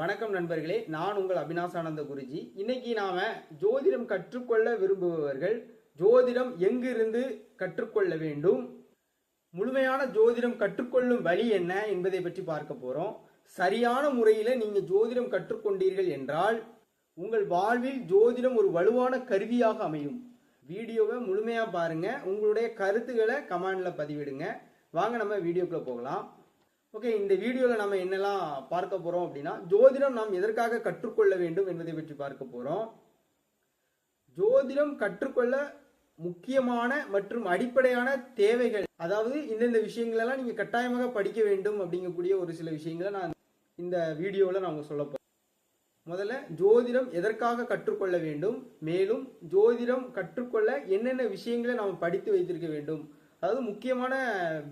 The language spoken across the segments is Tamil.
வணக்கம் நண்பர்களே நான் உங்கள் அபினாசானந்த குருஜி. இன்னைக்கு நாம ஜோதிடம் கற்றுக்கொள்ள விரும்புபவர்கள் ஜோதிடம் எங்கிருந்து கற்றுக்கொள்ள வேண்டும் முழுமையான ஜோதிடம் கற்றுக்கொள்ளும் வழி என்ன என்பதை பற்றி பார்க்க போறோம். சரியான முறையில் நீங்க ஜோதிடம் கற்றுக்கொண்டீர்கள் என்றால் உங்கள் வாழ்வில் ஜோதிடம் ஒரு வலுவான கருவியாக அமையும். வீடியோவை முழுமையாக பாருங்க உங்களுடைய கருத்துக்களை கமெண்ட்ல பதிவிடுங்க. வாங்க நம்ம வீடியோக்குள்ள போகலாம். ஓகே இந்த வீடியோவில் நம்ம என்னெல்லாம் பார்க்க போறோம் அப்படின்னா ஜோதிடம் நாம் எதற்காக கற்றுக்கொள்ள வேண்டும் என்பதை பற்றி பார்க்க போறோம். ஜோதிடம் கற்றுக்கொள்ள முக்கியமான மற்றும் அடிப்படையான தேவைகள் அதாவது இந்தந்த விஷயங்களெல்லாம் நீங்க கட்டாயமாக படிக்க வேண்டும் அப்படிங்கக்கூடிய ஒரு சில விஷயங்களை நான் இந்த வீடியோவில் நாங்கள் சொல்ல போறேன். முதல்ல ஜோதிடம் எதற்காக கற்றுக்கொள்ள வேண்டும்? மேலும் ஜோதிடம் கற்றுக்கொள்ள என்னென்ன விஷயங்களை நாம் படித்து வைத்திருக்க வேண்டும்? அதாவது முக்கியமான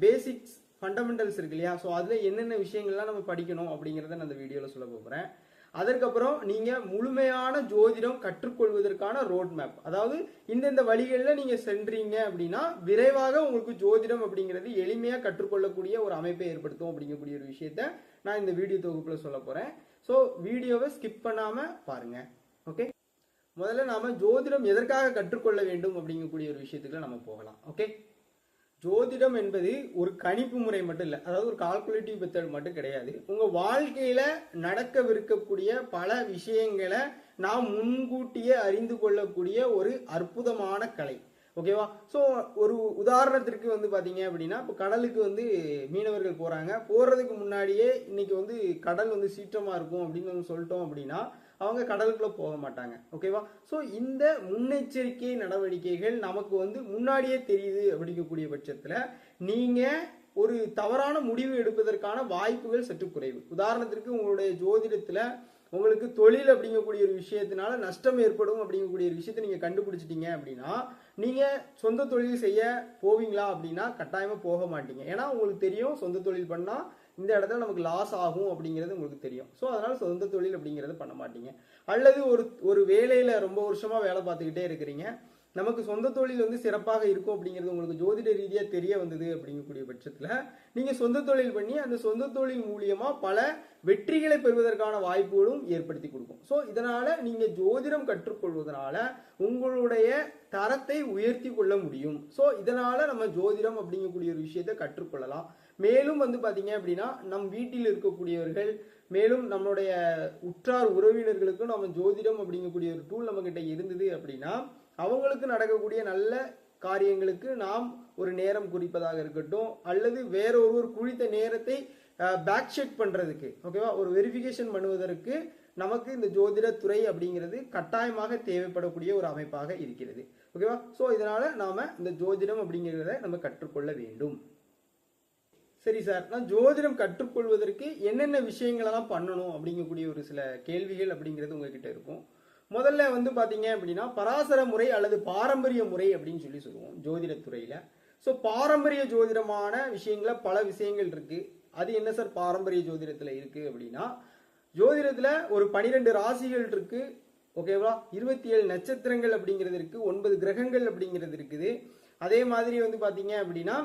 பேசிக்ஸ் ஃபண்டமெண்டல்ஸ் இருக்கு இல்லையா? ஸோ அதில் என்னென்ன விஷயங்கள்லாம் நம்ம படிக்கணும் அப்படிங்கிறத நான் அந்த வீடியோவில் சொல்ல போகிறேன் அதற்கப்புறம் நீங்கள் முழுமையான ஜோதிடம் கற்றுக்கொள்வதற்கான ரோட் மேப் அதாவது இந்தந்த வழிகளில் நீங்கள் சென்றீங்க அப்படின்னா விரைவாக உங்களுக்கு ஜோதிடம் அப்படிங்கிறது எளிமையாக கற்றுக்கொள்ளக்கூடிய ஒரு அமைப்பை ஏற்படுத்தும் அப்படிங்கக்கூடிய ஒரு விஷயத்த நான் இந்த வீடியோ தொகுப்பில் சொல்ல போகிறேன் ஸோ வீடியோவை ஸ்கிப் பண்ணாமல் பாருங்க. ஓகே முதல்ல நாம் ஜோதிடம் எதற்காக கற்றுக்கொள்ள வேண்டும் அப்படிங்கக்கூடிய ஒரு விஷயத்துக்குள்ள நம்ம போகலாம். ஓகே ஜோதிடம் என்பது ஒரு கணிப்பு முறை மட்டும் இல்லை. அதாவது ஒரு கால்குலேட்டிவ் மெத்தட் மட்டும் கிடையாது. உங்க வாழ்க்கையில நடக்கவிருக்கக்கூடிய பல விஷயங்களை நாம் முன்கூட்டியே அறிந்து கொள்ளக்கூடிய ஒரு அற்புதமான கலை. ஓகேவா ஸோ ஒரு உதாரணத்திற்கு வந்து பார்த்தீங்க அப்படின்னா இப்போ கடலுக்கு வந்து மீனவர்கள் போகிறாங்க போகிறதுக்கு முன்னாடியே இன்னைக்கு வந்து கடல் வந்து சீற்றமாக இருக்கும் அப்படின்னு வந்து சொல்லிட்டோம் அப்படின்னா அவங்க கடலுக்குள்ளே போக மாட்டாங்க ஓகேவா ஸோ இந்த முன்னெச்சரிக்கை நடவடிக்கைகள் நமக்கு வந்து முன்னாடியே தெரியுது அப்படிங்கக்கூடிய பட்சத்தில் நீங்கள் ஒரு தவறான முடிவு எடுப்பதற்கான வாய்ப்புகள் சற்று குறைவு. உதாரணத்திற்கு உங்களுடைய ஜோதிடத்தில் உங்களுக்கு தொழில் அப்படிங்கக்கூடிய ஒரு விஷயத்தினால நஷ்டம் ஏற்படும் அப்படிங்கக்கூடிய ஒரு விஷயத்தை நீங்கள் கண்டுபிடிச்சிட்டீங்க அப்படின்னா நீங்கள் சொந்த தொழில் செய்ய போவீங்களா அப்படின்னா கட்டாயமாக போக மாட்டீங்க. ஏன்னா உங்களுக்கு தெரியும் சொந்த தொழில் பண்ணால் இந்த இடத்துல நமக்கு லாஸ் ஆகும் அப்படிங்கிறது உங்களுக்கு தெரியும். ஸோ அதனால் சொந்த தொழில் அப்படிங்கிறது பண்ண மாட்டீங்க. அல்லது ஒரு ஒரு வேலையில் ரொம்ப வருஷமாக வேலை பார்த்துக்கிட்டே இருக்கிறீங்க. நமக்கு சொந்த தொழில் வந்து சிறப்பாக இருக்கும் அப்படிங்கிறது உங்களுக்கு ஜோதிட ரீதியாக தெரிய வந்தது அப்படிங்கக்கூடிய பட்சத்தில் நீங்கள் சொந்த தொழில் பண்ணி அந்த சொந்த தொழில் மூலியமாக பல வெற்றிகளை பெறுவதற்கான வாய்ப்புகளும் ஏற்படுத்தி கொடுக்கும். ஸோ இதனால் நீங்கள் ஜோதிடம் கற்றுக்கொள்வதனால உங்களுடைய தரத்தை உயர்த்தி கொள்ள முடியும். ஸோ இதனால் நம்ம ஜோதிடம் அப்படிங்கக்கூடிய ஒரு விஷயத்தை கற்றுக்கொள்ளலாம். மேலும் வந்து பார்த்தீங்க அப்படின்னா நம் வீட்டில் இருக்கக்கூடியவர்கள் மேலும் நம்மளுடைய உற்றார் உறவினர்களுக்கும் நம்ம ஜோதிடம் அப்படிங்கக்கூடிய ஒரு டூல் நம்மக்கிட்ட இருந்தது அப்படின்னா அவங்களுக்கு நடக்கக்கூடிய நல்ல காரியங்களுக்கு நாம் ஒரு நேரம் குறிப்பதாக இருக்கட்டும் அல்லது வேற ஒருவர் குறித்த நேரத்தை பேக் செக் பண்றதுக்கு ஓகேவா ஒரு வெரிஃபிகேஷன் பண்ணுவதற்கு நமக்கு இந்த ஜோதிட துறை அப்படிங்கிறது கட்டாயமாக தேவைப்படக்கூடிய ஒரு அமைப்பாக இருக்கிறது ஓகேவா ஸோ இதனால நாம இந்த ஜோதிடம் அப்படிங்கிறத நம்ம கற்றுக்கொள்ள வேண்டும். சரி சார் நான் ஜோதிடம் கற்றுக்கொள்வதற்கு என்னென்ன விஷயங்களெல்லாம் பண்ணணும் அப்படிங்கக்கூடிய ஒரு சில கேள்விகள் அப்படிங்கிறது உங்ககிட்ட இருக்கும். முதல்ல வந்து பார்த்தீங்க அப்படின்னா பராசர முறை அல்லது பாரம்பரிய முறை அப்படின்னு சொல்லி சொல்லுவோம் ஜோதிடத்துறையில் ஸோ பாரம்பரிய ஜோதிடமான விஷயங்கள பல விஷயங்கள் இருக்குது அது என்ன சார்? பாரம்பரிய ஜோதிடத்தில் இருக்குது அப்படின்னா ஜோதிடத்தில் ஒரு பனிரெண்டு ராசிகள் இருக்குது ஓகேவா இருபத்தி ஏழு நட்சத்திரங்கள் அப்படிங்கிறது இருக்குது ஒன்பது கிரகங்கள் அப்படிங்கிறது இருக்குது. அதே மாதிரி வந்து பார்த்தீங்க அப்படின்னா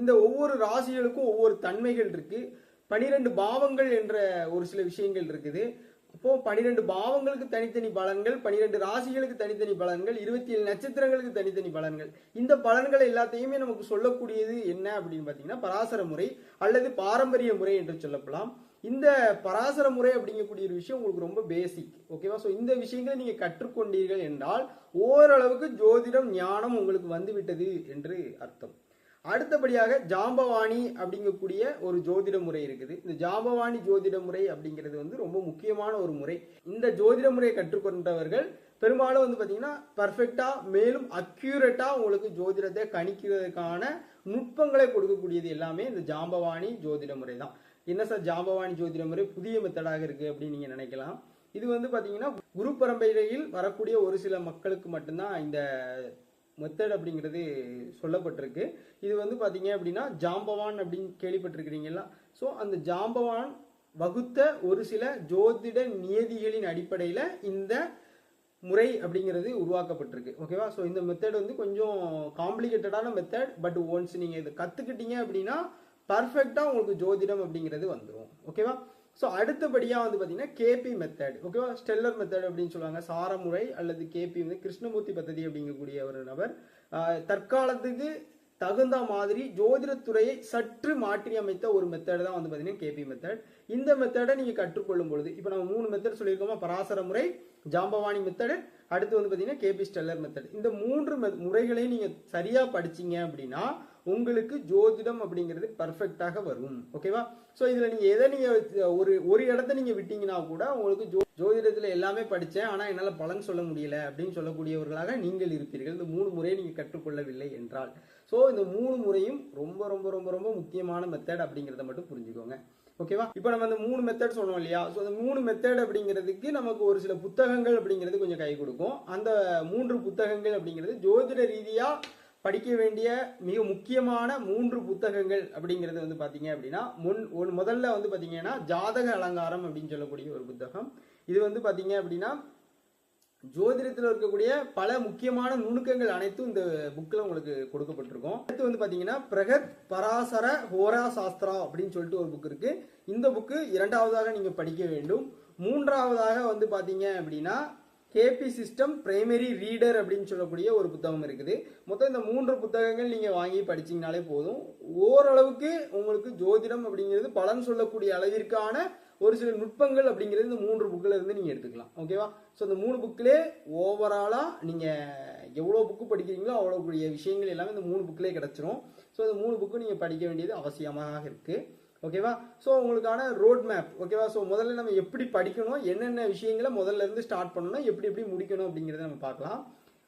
இந்த ஒவ்வொரு ராசிகளுக்கும் ஒவ்வொரு தன்மைகள் இருக்கு. பனிரெண்டு பாவங்கள் என்ற ஒரு சில விஷயங்கள் இருக்குது. அப்போ பனிரெண்டு பாவங்களுக்கு தனித்தனி பலன்கள் பனிரெண்டு ராசிகளுக்கு தனித்தனி பலன்கள் இருபத்தி ஏழு நட்சத்திரங்களுக்கு தனித்தனி பலன்கள். இந்த பலன்கள் எல்லாத்தையுமே நமக்கு சொல்லக்கூடியது என்ன அப்படின்னு பார்த்தீங்கன்னா பராசர முறை அல்லது பாரம்பரிய முறை என்று சொல்லப்படலாம். இந்த பராசர முறை அப்படிங்கக்கூடிய ஒரு விஷயம் உங்களுக்கு ரொம்ப பேசிக் ஓகேவா ஸோ இந்த விஷயங்களை நீங்க கற்றுக்கொண்டீர்கள் என்றால் ஓரளவுக்கு ஜோதிடம் ஞானம் உங்களுக்கு வந்துவிட்டது என்று அர்த்தம். அடுத்தபடியாக ஜாம்பவாணி அப்படிங்கக்கூடிய ஒரு ஜோதிட முறை இருக்குது. இந்த ஜாம்பவாணி ஜோதிட முறை அப்படிங்கிறது வந்து ரொம்ப முக்கியமான ஒரு முறை. இந்த ஜோதிட முறையை கற்றுக்கொண்டவர்கள் பெரும்பாலும் வந்து பார்த்தீங்கன்னா பர்ஃபெக்டாக மேலும் அக்யூரேட்டா உங்களுக்கு ஜோதிடத்தை கணிக்கிறதுக்கான நுட்பங்களை கொடுக்கக்கூடியது எல்லாமே இந்த ஜாம்பவாணி ஜோதிட முறை தான். என்ன சார் ஜாம்பவாணி ஜோதிட முறை? புதிய மெத்தடாக இருக்கு அப்படின்னு நீங்கள் நினைக்கலாம். இது வந்து பார்த்தீங்கன்னா குரு பரம்பரையில் வரக்கூடிய ஒரு சில மக்களுக்கு மட்டும்தான் இந்த மெத்தட் அப்படிங்கிறது சொல்லப்பட்டிருக்கு. இது வந்து பார்த்தீங்க அப்படின்னா ஜாம்பவான் அப்படின்னு கேள்விப்பட்டிருக்கிறீங்களா? ஸோ அந்த ஜாம்பவான் வகுத்த ஒரு சில ஜோதிட நியதிகளின் அடிப்படையில் இந்த முறை அப்படிங்கிறது உருவாக்கப்பட்டிருக்கு. ஓகேவா ஸோ இந்த மெத்தட் வந்து கொஞ்சம் காம்ப்ளிகேட்டடான மெத்தட் பட் ஒன்ஸ் நீங்கள் இதை கற்றுக்கிட்டீங்க அப்படின்னா பர்ஃபெக்டாக உங்களுக்கு ஜோதிடம் அப்படிங்கிறது வந்துடும் ஓகேவா ஸோ அடுத்தபடியாக வந்து பார்த்தீங்கன்னா கேபி மெத்தட் ஓகேவா ஸ்டெல்லர் மெத்தட் அப்படின்னு சொல்லுவாங்க. சாரமுறை அல்லது கேபி வந்து கிருஷ்ணமூர்த்தி பத்ததி அப்படிங்கக்கூடிய ஒரு நபர். தற்காலத்துக்கு தகுந்த மாதிரி ஜோதிடத்துறையை சற்று மாற்றி அமைத்த ஒரு மெத்தட் தான் வந்து பார்த்தீங்கன்னா கேபி மெத்தட் இந்த மெத்தடை நீங்கள் கற்றுக்கொள்ளும் பொழுது இப்போ நம்ம மூணு மெத்தட் சொல்லியிருக்கோமா? பராசர முறை ஜாம்பவாணி மெத்தடு அடுத்து வந்து பார்த்தீங்கன்னா கேபி ஸ்டெல்லர் மெத்தட் இந்த மூன்று முறைகளையும் நீங்கள் சரியாக படிச்சீங்க அப்படின்னா உங்களுக்கு ஜோதிடம் அப்படிங்கிறது பர்ஃபெக்டாக வரும். ஓகேவா ஸோ இதில் நீங்கள் எதை நீங்கள் ஒரு ஒரு இடத்த நீங்கள் விட்டீங்கன்னா கூட உங்களுக்கு ஜோ ஜோதிடத்தில் எல்லாமே படித்தேன் ஆனால் என்னால் பலன் சொல்ல முடியல அப்படின்னு சொல்லக்கூடியவர்களாக நீங்கள் இருப்பீர்கள். இந்த மூணு முறையை நீங்கள் கற்றுக்கொள்ளவில்லை என்றால். ஸோ இந்த மூணு முறையும் ரொம்ப ரொம்ப ரொம்ப ரொம்ப முக்கியமான மெத்தட் அப்படிங்கிறத மட்டும் புரிஞ்சுக்கோங்க. ஓகேவா இப்போ நம்ம அந்த மூணு மெத்தட் சொன்னோம் இல்லையா? ஸோ அந்த மூணு மெத்தட் அப்படிங்கிறதுக்கு நமக்கு ஒரு சில புத்தகங்கள் அப்படிங்கிறது கொஞ்சம் கை கொடுக்கும். அந்த மூன்று புத்தகங்கள் அப்படிங்கிறது ஜோதிட ரீதியாக படிக்க வேண்டிய மிக முக்கியமான மூன்று புத்தகங்கள் அப்படிங்கிறது வந்து பார்த்தீங்க அப்படின்னா முன் ஒரு முதல்ல வந்து பார்த்தீங்கன்னா ஜாதக அலங்காரம் அப்படின்னு சொல்லக்கூடிய ஒரு புத்தகம். இது வந்து பார்த்தீங்க அப்படின்னா ஜோதிடத்தில் இருக்கக்கூடிய பல முக்கியமான நுணுக்கங்கள் அனைத்தும் இந்த புக்கில் உங்களுக்கு கொடுக்கப்பட்டிருக்கும். அடுத்து வந்து பார்த்தீங்கன்னா பிரகத் பராசர ஹோரா சாஸ்திரா அப்படின்னு சொல்லிட்டு ஒரு புக் இருக்கு. இந்த புக்கு இரண்டாவதாக நீங்கள் படிக்க வேண்டும். மூன்றாவதாக வந்து பார்த்தீங்க அப்படின்னா கேபி சிஸ்டம் பிரைமரி ரீடர் அப்படின்னு சொல்லக்கூடிய ஒரு புத்தகம் இருக்குது. மொத்தம் இந்த மூன்று புத்தகங்கள் நீங்கள் வாங்கி படிச்சிங்கனாலே போதும். ஓரளவுக்கு உங்களுக்கு ஜோதிடம் அப்படிங்கிறது பலன் சொல்லக்கூடிய அளவிற்கான ஒரு சில நுட்பங்கள் அப்படிங்கிறது இந்த மூன்று புக்கில் இருந்து நீங்கள் எடுத்துக்கலாம். ஓகேவா ஸோ இந்த மூணு புக்கிலே ஓவராலாக நீங்கள் எவ்வளோ புக்கு படிக்கிறீங்களோ அவ்வளோக்கூடிய விஷயங்கள் எல்லாமே இந்த மூணு புக்கிலே கிடச்சிரும். ஸோ இந்த மூணு புக்கு நீங்கள் படிக்க வேண்டியது அவசியமாக இருக்குது ஓகேவா ஸோ உங்களுக்கான ரோட் மேப் ஓகேவா ஸோ முதல்ல நம்ம எப்படி படிக்கணும் என்னென்ன விஷயங்களை முதல்ல இருந்து ஸ்டார்ட் பண்ணணும் எப்படி எப்படி முடிக்கணும் அப்படிங்கிறத நம்ம பார்க்கலாம்.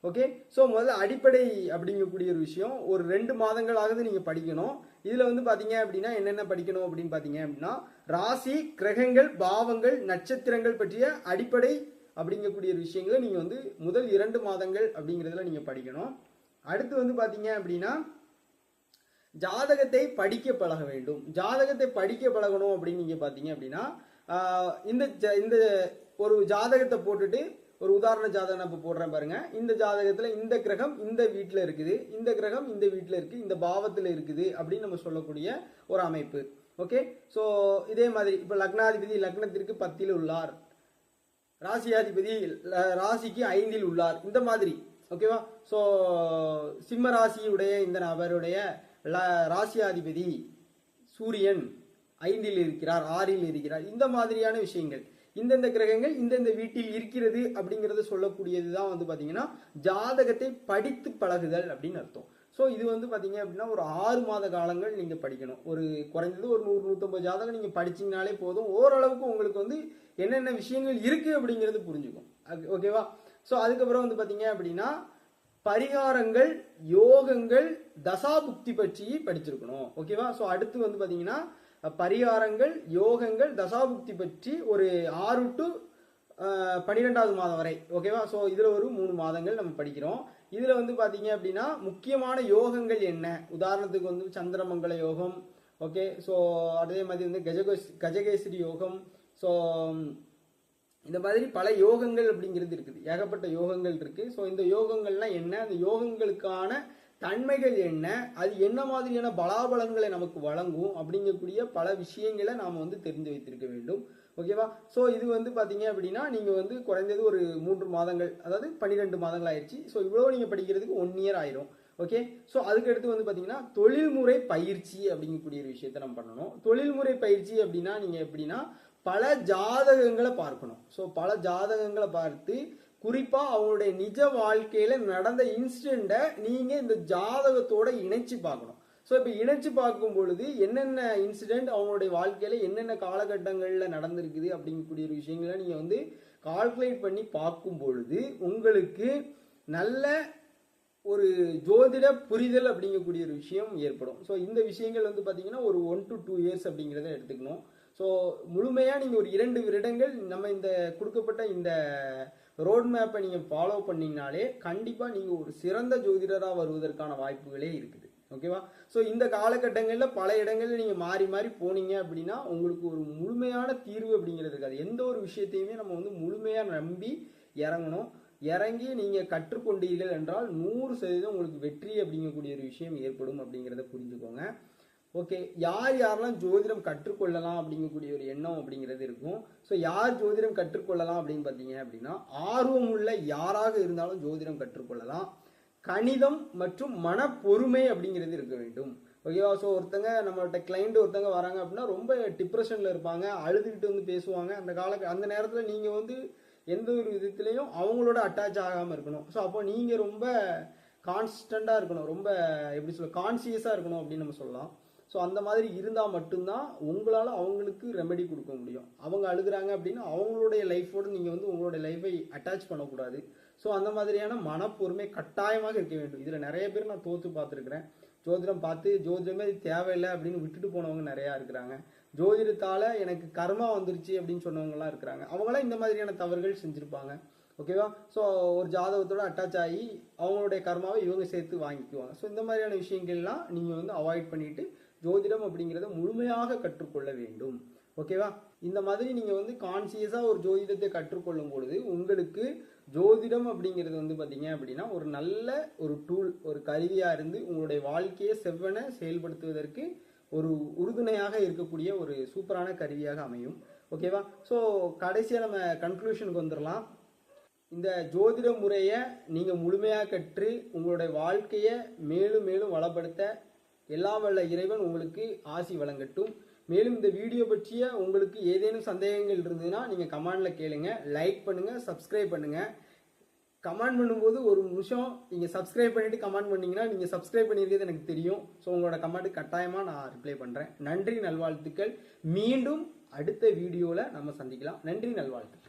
ஓகே ஸோ முதல்ல அடிப்படை அப்படிங்கக்கூடிய ஒரு விஷயம் ஒரு ரெண்டு மாதங்களாவது நீங்கள் படிக்கணும். இதில் வந்து பார்த்தீங்க அப்படின்னா என்னென்ன படிக்கணும் அப்படின்னு பார்த்தீங்க அப்படின்னா ராசி கிரகங்கள் பாவங்கள் நட்சத்திரங்கள் பற்றிய அடிப்படை அப்படிங்கக்கூடிய ஒரு விஷயங்களை நீங்கள் வந்து முதல் இரண்டு மாதங்கள் அப்படிங்கிறதுல நீங்கள் படிக்கணும். அடுத்து வந்து பார்த்தீங்க அப்படின்னா ஜாதகத்தை படிக்க பழக வேண்டும். ஜாதகத்தை படிக்க பழகணும் அப்படின்னு நீங்க பாத்தீங்க அப்படின்னா இந்த இந்த ஒரு ஜாதகத்தை போட்டுட்டு ஒரு உதாரண ஜாதகம் நான் இப்போ போடுறேன் பாருங்க. இந்த ஜாதகத்துல இந்த கிரகம் இந்த வீட்டில் இருக்குது. இந்த கிரகம் இந்த வீட்டில் இருக்கு. இந்த பாவத்தில் இருக்குது அப்படின்னு நம்ம சொல்லக்கூடிய ஒரு அமைப்பு. ஓகே? ஸோ இதே மாதிரி இப்போ லக்னாதிபதி லக்னத்திற்கு பத்தில் உள்ளார். ராசியாதிபதி ராசிக்கு ஐந்தில் உள்ளார். இந்த மாதிரி. ஓகேவா? ஸோ சிம்ம ராசியுடைய இந்த நபருடைய ராசியாதிபதி சூரியன் ஐந்தில் இருக்கிறார் ஆறில் இருக்கிறார். இந்த மாதிரியான விஷயங்கள். இந்தந்த கிரகங்கள் இந்தந்த வீட்டில் இருக்கிறது அப்படிங்கிறத சொல்லக்கூடியது தான் வந்து பார்த்தீங்கன்னா ஜாதகத்தை படித்து பழகுதல் அப்படின்னு அர்த்தம். ஸோ இது வந்து பார்த்தீங்க அப்படின்னா ஒரு ஆறு மாத காலங்கள் நீங்கள் படிக்கணும். ஒரு குறைந்தது ஒரு நூறு நூற்றம்பது ஜாதகம் நீங்கள் படிச்சிங்கனாலே போதும். ஓரளவுக்கு உங்களுக்கு வந்து என்னென்ன விஷயங்கள் இருக்குது அப்படிங்கிறது புரிஞ்சுக்கும். ஓகேவா ஸோ அதுக்கப்புறம் வந்து பார்த்தீங்க அப்படின்னா பரிகாரங்கள் யோகங்கள் தசாபுக்தி பற்றி படிச்சிருக்கணும். ஓகேவா ஸோ அடுத்து வந்து பார்த்தீங்கன்னா பரிகாரங்கள் யோகங்கள் தசாபுக்தி பற்றி ஒரு ஆறு டு பன்னிரெண்டாவது மாதம் வரை. ஓகேவா ஸோ இதில் ஒரு மூணு மாதங்கள் நம்ம படிக்கிறோம். இதில் வந்து பார்த்தீங்க அப்படின்னா முக்கியமான யோகங்கள் என்ன? உதாரணத்துக்கு வந்து சந்திரமங்கல யோகம். ஓகே ஸோ அதே மாதிரி வந்து கஜகோஸ் கஜகேசரி யோகம். ஸோ இந்த மாதிரி பல யோகங்கள் அப்படிங்கிறது இருக்குது. ஏகப்பட்ட யோகங்கள் இருக்கு. ஸோ இந்த யோகங்கள்லாம் என்ன? அந்த யோகங்களுக்கான தன்மைகள் என்ன? அது என்ன மாதிரியான பலாபலங்களை நமக்கு வழங்கும்? அப்படிங்கக்கூடிய பல விஷயங்களை நாம் வந்து தெரிந்து வைத்திருக்க வேண்டும். ஓகேவா ஸோ இது வந்து பார்த்தீங்க அப்படின்னா நீங்கள் வந்து குறைந்தது ஒரு மூன்று மாதங்கள் அதாவது பன்னிரெண்டு மாதங்கள் ஆயிடுச்சு. ஸோ இவ்வளோ நீங்கள் படிக்கிறதுக்கு ஒன் இயர் ஆயிரும். ஓகே ஸோ அதுக்கடுத்து வந்து பார்த்தீங்கன்னா தொழில்முறை பயிற்சி அப்படிங்கக்கூடிய ஒரு விஷயத்த நம்ம பண்ணணும். தொழில்முறை பயிற்சி அப்படின்னா நீங்கள் எப்படின்னா பல ஜாதகங்களை பார்க்கணும். ஸோ பல ஜாதகங்களை பார்த்து குறிப்பாக அவங்களுடைய நிஜ வாழ்க்கையில் நடந்த இன்சிடெண்ட்டை நீங்கள் இந்த ஜாதகத்தோட இணைச்சு பார்க்கணும். ஸோ இப்போ இணைச்சு பார்க்கும் பொழுது என்னென்ன இன்சிடெண்ட் அவங்களுடைய வாழ்க்கையில் என்னென்ன காலகட்டங்களில் நடந்திருக்குது அப்படிங்கக்கூடிய ஒரு விஷயங்களை நீங்கள் வந்து கால்குலேட் பண்ணி பார்க்கும் பொழுது உங்களுக்கு நல்ல ஒரு ஜோதிட புரிதல் அப்படிங்கக்கூடிய ஒரு விஷயம் ஏற்படும். ஸோ இந்த விஷயங்கள் வந்து பார்த்தீங்கன்னா ஒரு ஒன் டு டூ இயர்ஸ் அப்படிங்கிறத எடுத்துக்கணும். ஸோ முழுமையாக நீங்கள் ஒரு இரண்டு வருடங்கள் நம்ம இந்த கொடுக்கப்பட்ட இந்த ரோட் மேப்பை நீங்கள் ஃபாலோ பண்ணிங்கனாலே கண்டிப்பாக நீங்கள் ஒரு சிறந்த ஜோதிடராக வருவதற்கான வாய்ப்புகளே இருக்குது. ஓகேவா ஸோ இந்த காலகட்டங்களில் பல இடங்களில் நீங்கள் மாறி மாறி போனீங்க அப்படின்னா உங்களுக்கு ஒரு முழுமையான தீர்வு அப்படிங்கிறது இருக்காது. எந்த ஒரு விஷயத்தையுமே நம்ம வந்து முழுமையாக நம்பி இறங்கணும். இறங்கி நீங்கள் கற்றுக்கொண்டீர்கள் என்றால் நூறு சதவீதம் உங்களுக்கு வெற்றி அப்படிங்கக்கூடிய ஒரு விஷயம் ஏற்படும் அப்படிங்கிறத புரிஞ்சுக்கோங்க. ஓகே யார் யாரெல்லாம் ஜோதிடம் கற்றுக்கொள்ளலாம் அப்படிங்கக்கூடிய ஒரு எண்ணம் அப்படிங்கிறது இருக்கும். ஸோ யார் ஜோதிடம் கற்றுக்கொள்ளலாம் அப்படின்னு பார்த்தீங்க அப்படின்னா ஆர்வம் உள்ள யாராக இருந்தாலும் ஜோதிடம் கற்றுக்கொள்ளலாம். கணிதம் மற்றும் மன பொறுமை அப்படிங்கிறது இருக்க வேண்டும். ஓகேவா ஸோ ஒருத்தங்க நம்மள்கிட்ட கிளைண்ட் ஒருத்தங்க வராங்க அப்படின்னா ரொம்ப டிப்ரெஷனில் இருப்பாங்க அழுதுகிட்டு வந்து பேசுவாங்க. அந்த கால அந்த நேரத்தில் நீங்கள் வந்து எந்த ஒரு விதத்துலையும் அவங்களோட அட்டாச் ஆகாமல் இருக்கணும். ஸோ அப்போ நீங்கள் ரொம்ப கான்ஸ்டண்ட்டாக இருக்கணும். ரொம்ப எப்படி சொல்ல கான்சியஸாக இருக்கணும் அப்படின்னு நம்ம சொல்லலாம். ஸோ அந்த மாதிரி இருந்தால் மட்டும்தான் உங்களால் அவங்களுக்கு ரெமெடி கொடுக்க முடியும். அவங்க அழுகுறாங்க அப்படின்னா அவங்களுடைய லைஃபோடு நீங்கள் வந்து உங்களுடைய லைஃபை அட்டாச் பண்ணக்கூடாது. ஸோ அந்த மாதிரியான மனப்பொறுமை கட்டாயமாக இருக்க வேண்டும். இதில் நிறைய பேர் நான் தோற்று பார்த்துருக்குறேன். ஜோதிடம் பார்த்து ஜோதிடமே இது தேவையில்லை அப்படின்னு விட்டுட்டு போனவங்க நிறையா இருக்கிறாங்க. ஜோதிடத்தால் எனக்கு கர்மா வந்துருச்சு அப்படின்னு சொன்னவங்கலாம் இருக்கிறாங்க. அவங்களாம் இந்த மாதிரியான தவறுகள் செஞ்சுருப்பாங்க. ஓகேவா ஸோ ஒரு ஜாதகத்தோட அட்டாச் ஆகி அவங்களுடைய கர்மாவை இவங்க சேர்த்து வாங்கிக்குவாங்க. ஸோ இந்த மாதிரியான விஷயங்கள்லாம் நீங்கள் வந்து அவாய்ட் பண்ணிவிட்டு ஜோதிடம் அப்படிங்கிறத முழுமையாக கற்றுக்கொள்ள வேண்டும். ஓகேவா இந்த மாதிரி நீங்கள் வந்து கான்சியஸாக ஒரு ஜோதிடத்தை கற்றுக்கொள்ளும் பொழுது உங்களுக்கு ஜோதிடம் அப்படிங்கிறது வந்து பார்த்தீங்க அப்படின்னா ஒரு நல்ல ஒரு டூல் ஒரு கருவியாக இருந்து உங்களுடைய வாழ்க்கையை செவ்வனை செயல்படுத்துவதற்கு ஒரு உறுதுணையாக இருக்கக்கூடிய ஒரு சூப்பரான கருவியாக அமையும். ஓகேவா ஸோ கடைசியாக நம்ம கன்க்ளூஷனுக்கு வந்துடலாம் இந்த ஜோதிட முறையை நீங்கள் முழுமையாக கற்று உங்களுடைய வாழ்க்கையை மேலும் மேலும் வளப்படுத்த எல்லாம் வல்ல இறைவன் உங்களுக்கு ஆசி வழங்கட்டும். மேலும் இந்த வீடியோ பற்றிய உங்களுக்கு ஏதேனும் சந்தேகங்கள் இருந்ததுன்னா நீங்கள் கமெண்டில் கேளுங்க. லைக் பண்ணுங்கள் சப்ஸ்கிரைப் பண்ணுங்கள் கமெண்ட் பண்ணும்போது ஒரு நிமிஷம் நீங்கள் சப்ஸ்கிரைப் பண்ணிவிட்டு கமெண்ட் பண்ணீங்கன்னா நீங்கள் சப்ஸ்கிரைப் பண்ணியிருக்கிறது எனக்கு தெரியும். ஸோ உங்களோட கமெண்ட் கட்டாயமாக நான் ரிப்ளை பண்ணுறேன் நன்றி நல்வாழ்த்துக்கள். மீண்டும் அடுத்த வீடியோவில் நம்ம சந்திக்கலாம். நன்றி நல்வாழ்த்துக்கள்.